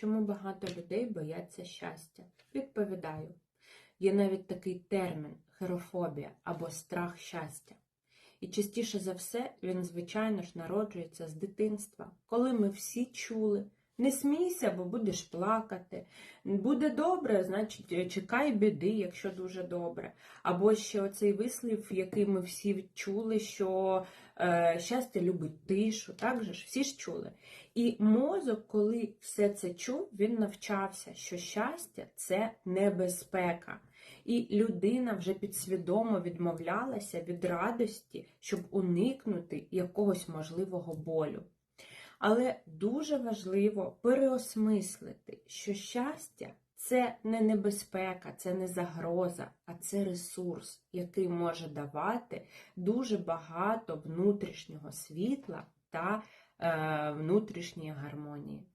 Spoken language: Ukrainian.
чому багато людей бояться щастя? Відповідаю. Є навіть такий термін херофобія або страх щастя. І частіше за все він, звичайно ж, народжується з дитинства, коли ми всі чули. Не смійся, бо будеш плакати. Буде добре, значить, е, чекай біди, якщо дуже добре. Або ще оцей вислів, який ми всі чули, що е, щастя любить тишу, так же ж всі ж чули. І мозок, коли все це чув, він навчався, що щастя це небезпека. І людина вже підсвідомо відмовлялася від радості, щоб уникнути якогось можливого болю. Але дуже важливо переосмислити, що щастя це не небезпека, це не загроза, а це ресурс, який може давати дуже багато внутрішнього світла та е, внутрішньої гармонії.